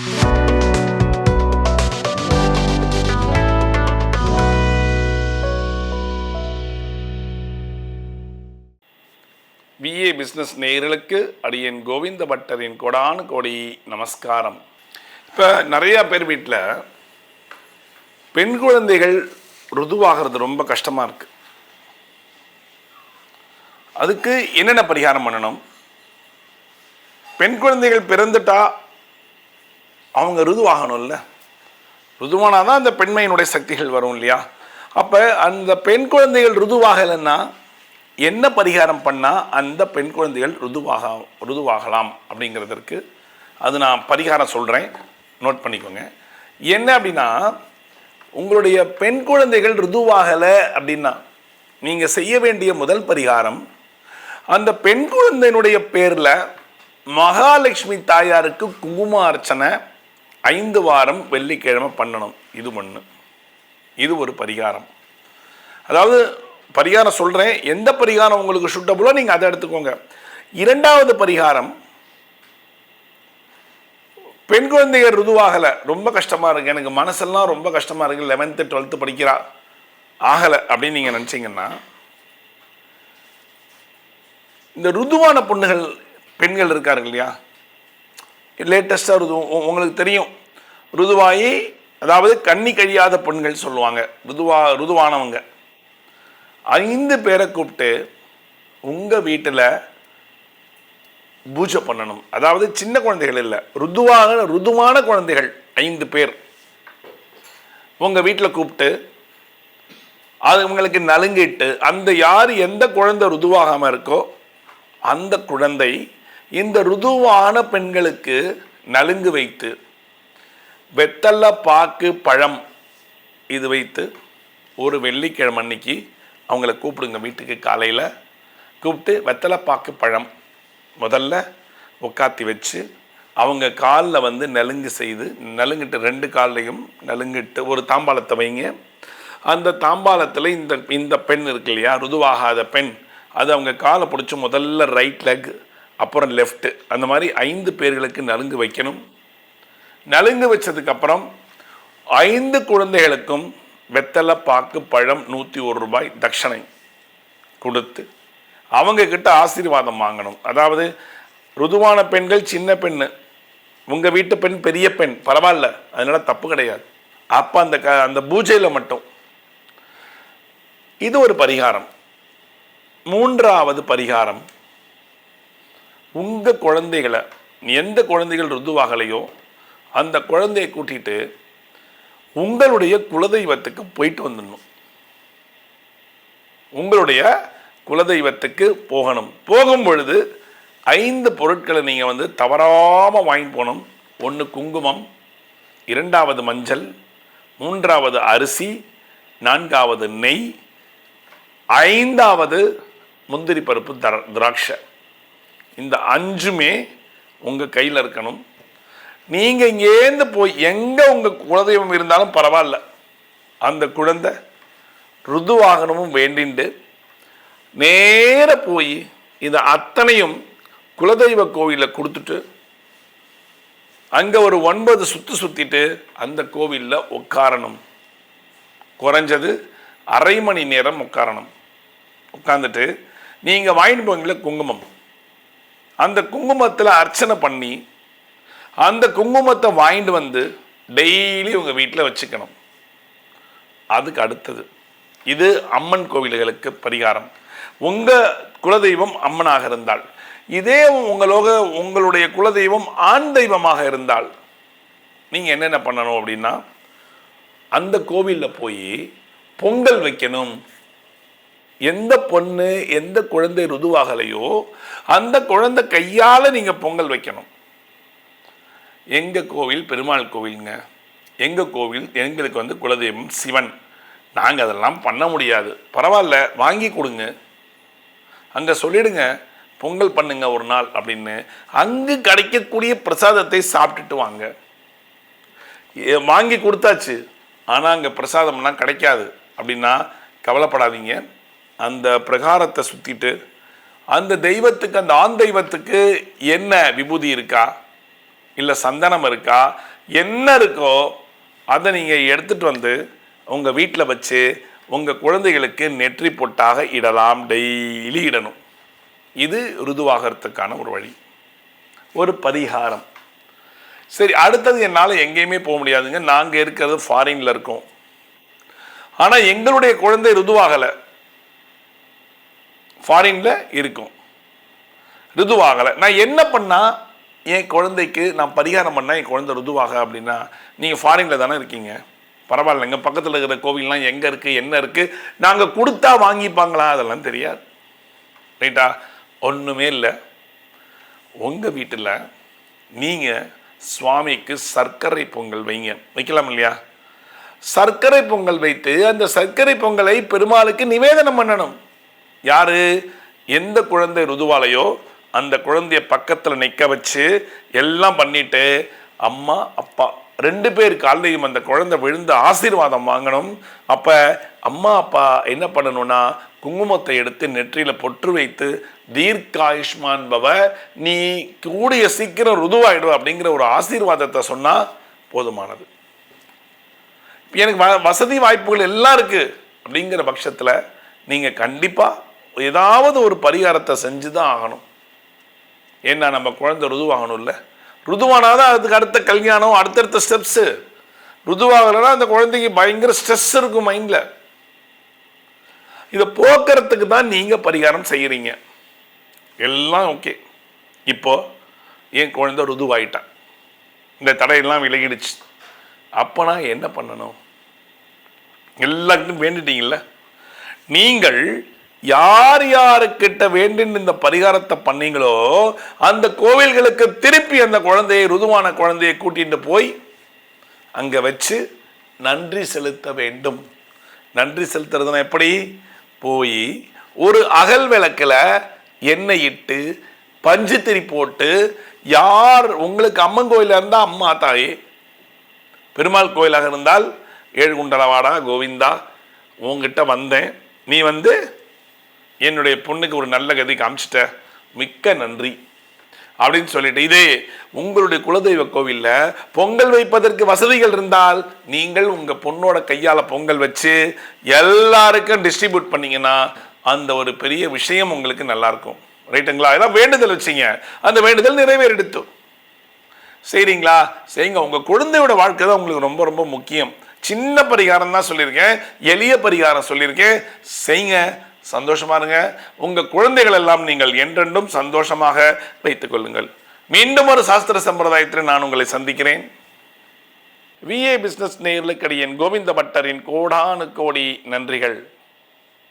VA business நேயர்களுக்கு அடியன் கோவிந்த பட்டரின் கொடானு கோடி நமஸ்காரம். இப்போ நிறையா பேர் வீட்டில் பெண் குழந்தைகள் ருதுவாகிறது ரொம்ப கஷ்டமாக இருக்குது அதுக்கு என்னென்ன பரிகாரம் பண்ணணும்? பெண் குழந்தைகள் பிறந்துட்டா அவங்க ருதுவாகணும்ல. ருதுவானால் தான் அந்த பெண்மையினுடைய சக்திகள் வரும் இல்லையா? அப்போ அந்த பெண் குழந்தைகள் ருதுவாகலைன்னா என்ன பரிகாரம் பண்ணால் அந்த பெண் குழந்தைகள் ருதுவாக ருதுவாகலாம் அப்படிங்கிறதற்கு அது நான் பரிகாரம் சொல்கிறேன் நோட் பண்ணிக்கோங்க. என்ன அப்படின்னா உங்களுடைய பெண் குழந்தைகள் ருதுவாகலை அப்படின்னா நீங்கள் செய்ய வேண்டிய முதல் பரிகாரம் அந்த பெண் குழந்தையினுடைய பேரில் மகாலட்சுமி தாயாருக்கு குங்கும அர்ச்சனை ஐந்து வாரம் வெள்ளிக்கிழமை பண்ணணும். இது ஒன்று இது ஒரு பரிகாரம். அதாவது பரிகாரம் சொல்கிறேன் எந்த பரிகாரம் உங்களுக்கு சுட்டபுளோ நீங்கள் அதை எடுத்துக்கோங்க. இரண்டாவது பரிகாரம் பெண் குழந்தைகள் ருதுவாகலை. ரொம்ப கஷ்டமாக இருக்குது எனக்கு மனசெல்லாம் ரொம்ப கஷ்டமாக இருக்குது லெவன்த்து டுவெல்த்து படிக்கிறா. ஆகலை அப்படின்னு நீங்கள் நினச்சிங்கன்னா இந்த ருதுவான பொண்ணுகள் பெண்கள் இருக்கார்கள் இல்லையா? லேட்டஸ்ட்டாக ருது உங்களுக்கு தெரியும். ருதுவாயி அதாவது கண்ணி கழியாத பெண்கள் சொல்லுவாங்க. ருதுவா ருதுவானவங்க. ஐந்து பேரை கூப்பிட்டு உங்கள் வீட்டில் பூஜை பண்ணணும். அதாவது சின்ன குழந்தைகள் இல்லை. ருதுவாக ருதுவான குழந்தைகள் ஐந்து பேர். உங்கள் வீட்டில் கூப்பிட்டு அது உங்களுக்கு நலுங்கிட்டு அந்த யார் எந்த குழந்தை ருதுவாகாமல் இருக்கோ அந்த குழந்தை இந்த ருதுவான பெண்களுக்கு நலுங்கு வைத்து வெத்தலை பாக்கு பழம் இது வைத்து ஒரு வெள்ளிக்கிழமை அன்னைக்கு அவங்கள கூப்பிடுங்க வீட்டுக்கு காலையில். கூப்பிட்டு வெத்தலை பாக்கு பழம் முதல்ல உட்காத்தி வச்சு அவங்க காலில் வந்து நலுங்கு செய்து நலுங்கிட்டு ரெண்டு கால்லையும் நலுங்கிட்டு ஒரு தாம்பாளத்தை வைங்க. அந்த தாம்பாளத்தில் இந்த இந்த பெண் இருக்கு இல்லையா ருதுவாகாத பெண் அது அவங்க காலை பிடிச்சி முதல்ல ரைட் லெக் அப்புறம் லெஃப்ட்டு அந்த மாதிரி ஐந்து பேர்களுக்கு நலுங்கு வைக்கணும். நலுங்கு வச்சதுக்கப்புறம் ஐந்து குழந்தைகளுக்கும் வெத்தலை பாக்கு பழம் நூற்றி ஒரு ரூபாய் தட்சணை கொடுத்து அவங்க கிட்ட ஆசீர்வாதம் வாங்கணும். அதாவது ருதுவான பெண்கள் சின்ன பெண்ணு. உங்கள் வீட்டு பெண் பெரிய பெண். பரவாயில்ல அதனால தப்பு கிடையாது. அப்போ அந்த க அந்த பூஜையில் மட்டும். இது ஒரு பரிகாரம். மூன்றாவது பரிகாரம். உங்கள் குழந்தைகளை எந்த குழந்தைகள் ருதுவாகலையோ அந்த குழந்தையை கூட்டிட்டு உங்களுடைய குலதெய்வத்துக்கு போயிட்டு வந்துடணும். உங்களுடைய குலதெய்வத்துக்கு போகணும். போகும் பொழுது ஐந்து பொருட்களை நீங்கள் வந்து தவறாமல் வாங்கிட்டு போகணும். ஒன்று குங்குமம் இரண்டாவது மஞ்சள் மூன்றாவது அரிசி நான்காவது நெய் ஐந்தாவது முந்திரி பருப்பு திராட்சை. இந்த அஞ்சுமே உங்கள் கையில் இருக்கணும். நீங்கள் இங்கேருந்து போய் எங்கே உங்கள் குலதெய்வம் இருந்தாலும் பரவாயில்ல. அந்த குழந்தை ருதுவாகனமும் வேண்டிண்டு நேர போய் இது அத்தனையும் குலதெய்வ கோவிலில் கொடுத்துட்டு அங்கே ஒரு ஒன்பது சுத்து சுத்திட்டு அந்த கோவிலில் உட்காரணும் குறைஞ்சது அரை மணி நேரம் உட்காரணும் உட்காந்துட்டு நீங்கள் வாங்கிட்டு போவீங்கள குங்குமம். அந்த குங்குமத்தில் அர்ச்சனை பண்ணி அந்த குங்குமத்தை வாங்கிட்டு வந்து டெய்லி உங்கள் வீட்டில் வச்சுக்கணும். அதுக்கு அடுத்தது இது அம்மன் கோவில்களுக்கு பரிகாரம். உங்கள் குலதெய்வம் அம்மனாக இருந்தால் இதே உங்களோக உங்களுடைய குலதெய்வம் ஆண் தெய்வமாக இருந்தால் நீங்கள் என்னென்ன பண்ணணும் அப்படின்னா அந்த கோவிலில் போய் பொங்கல் வைக்கணும். எந்த பொண்ணு எந்த குழந்தை ருதுவாகலையோ அந்த குழந்தை கையால் நீங்கள் பொங்கல் வைக்கணும். எங்கள் கோவில் பெருமாள் கோவிலுங்க? எங்கள் கோவில்? எங்களுக்கு வந்து குலதெய்வம் சிவன். நாங்கள் அதெல்லாம் பண்ண முடியாது. பரவாயில்ல வாங்கி கொடுங்க. அங்கே சொல்லிடுங்க பொங்கல் பண்ணுங்க ஒரு நாள் அப்படின்னு. அங்கு கிடைக்கக்கூடிய பிரசாதத்தை சாப்பிட்டுட்டு வாங்க. வாங்கி கொடுத்தாச்சு. ஆனால் அங்கே பிரசாதம்லாம் கிடைக்காது. அப்படின்னா கவலைப்படாதீங்க. அந்த பிரகாரத்தை சுற்றிட்டு அந்த தெய்வத்துக்கு அந்த ஆண் தெய்வத்துக்கு என்ன விபூதி இருக்கா? இல்லை சந்தனம் இருக்கா? என்ன இருக்கோ அதை நீங்கள் எடுத்துட்டு வந்து உங்கள் வீட்டில் வச்சு உங்கள் குழந்தைகளுக்கு நெற்றி பொட்டாக இடலாம் டெய்லி இடணும். இது ருதுவாகிறதுக்கான ஒரு வழி. ஒரு பரிகாரம். சரி அடுத்தது என்னால் எங்கேயுமே போக முடியாதுங்க. நாங்கள் இருக்கிறது ஃபாரின்ல இருக்கோம். ஆனால் எங்களுடைய குழந்தை ருதுவாகலை. ஃபாரின்ல இருக்கும். ருதுவாகலை. நான் என்ன பண்ணால் என் குழந்தைக்கு நான் பரிகாரம் பண்ணால் என் குழந்தை ருதுவாக அப்படின்னா நீங்கள் ஃபாரினில் தானே இருக்கீங்க. பரவாயில்ல எங்கள் பக்கத்தில் இருக்கிற கோவில்லாம் எங்கே இருக்குது என்ன இருக்குது நாங்கள் கொடுத்தா வாங்கிப்பாங்களா? அதெல்லாம் தெரியாது. ரைட்டா? ஒன்றுமே இல்லை. உங்கள் வீட்டில் நீங்கள் சுவாமிக்கு சர்க்கரை பொங்கல் வைங்க. வைக்கலாம் இல்லையா? சர்க்கரை பொங்கல் வைத்து அந்த சர்க்கரை பொங்கலை பெருமாளுக்கு நிவேதனம் பண்ணணும். யாரு? எந்த குழந்தை ருதுவாலையோ அந்த குழந்தைய பக்கத்தில் நிற்க வச்சு எல்லாம் பண்ணிட்டு அம்மா அப்பா ரெண்டு பேர் காலையும் அந்த குழந்தை விழுந்து ஆசீர்வாதம் வாங்கணும். அப்போ அம்மா அப்பா என்ன பண்ணணும்னா குங்குமத்தை எடுத்து நெற்றியில் பொற்று வைத்து தீர்க்காயுஷ்மான் பவ நீ கூடிய சீக்கிரம் ருதுவாயிடும் அப்படிங்கிற ஒரு ஆசீர்வாதத்தை சொன்னால் போதுமானது. எனக்கு வ- வசதி வாய்ப்புகள் எல்லாம் இருக்குது அப்படிங்கிற பட்சத்தில் நீங்கள் கண்டிப்பாக ஏதாவது ஒரு பரிகாரத்தை செஞ்சு தான் ஆகணும். ஏன்னா நம்ம குழந்தை ருதுவாகணும்ல. ருதுவானாதான் அதுக்கு அடுத்த கல்யாணம் அடுத்தடுத்த ஸ்டெப்ஸு ருதுவாகலைன்னா அந்த குழந்தைக்கு பயங்கர ஸ்ட்ரெஸ் இருக்கும் மைண்டில் இதை போக்குறதுக்கு தான் நீங்கள் பரிகாரம் செய்கிறீங்க எல்லாம் ஓகே இப்போ என் குழந்தை ருதுவாயிட்டான். இந்த தடையெல்லாம் விலகிடுச்சு. அப்போ நான் என்ன பண்ணணும்? எல்லாருக்கும் வேண்டிட்டீங்கள நீங்கள் யார் யாருக்கிட்ட வேண்டின்னு இந்த பரிகாரத்தை பண்ணீங்களோ அந்த கோவில்களுக்கு திருப்பி அந்த குழந்தையை ருதுவான குழந்தையை கூட்டிட்டு போய் அங்க வச்சு நன்றி செலுத்த வேண்டும். நன்றி செலுத்துறதுனா எப்படி? போய் ஒரு அகல் விளக்கில் எண்ணெய் இட்டு பஞ்சு திரி போட்டு யார் உங்களுக்கு அம்மன் கோயிலாக இருந்தால் அம்மா தாய். பெருமாள் கோயிலாக இருந்தால் ஏழு குண்டலவாடா கோவிந்தா உங்ககிட்ட வந்தேன். நீ வந்து என்னுடைய பொண்ணுக்கு ஒரு நல்ல கதை காமிச்சிட்ட. மிக்க நன்றி. அப்படின்னு சொல்லிட்டு இதே உங்களுடைய குலதெய்வ கோவிலில் பொங்கல் வைப்பதற்கு வசதிகள் இருந்தால் நீங்கள் உங்கள் பொண்ணோட கையால் பொங்கல் வச்சு எல்லாருக்கும் டிஸ்ட்ரிபியூட் பண்ணிங்கன்னா அந்த ஒரு பெரிய விஷயம் உங்களுக்கு நல்லாயிருக்கும் ரைட்டுங்களா? ஏதாவது வேண்டுதல் வச்சிங்க. அந்த வேண்டுதல் நிறைவேறெடுத்து. சரிங்களா? சரிங்க. உங்கள் குழந்தையோட வாழ்க்கை தான் உங்களுக்கு ரொம்ப ரொம்ப முக்கியம். சின்ன பரிகாரம் தான் சொல்லியிருக்கேன். எளிய பரிகாரம் சொல்லியிருக்கேன். செய்யுங்க சந்தோஷமா இருங்க. உங்க குழந்தைகள் எல்லாம் நீங்கள் என்றென்றும் சந்தோஷமாக வைத்துக் கொள்ளுங்கள். மீண்டும் ஒரு சாஸ்திர சம்பிரதாயத்தில் நான் உங்களை சந்திக்கிறேன். விஏ பிஸ்னஸ் நேர்களுக்கடியன் கோவிந்த பட்டரின் கோடானு கோடி நன்றிகள்.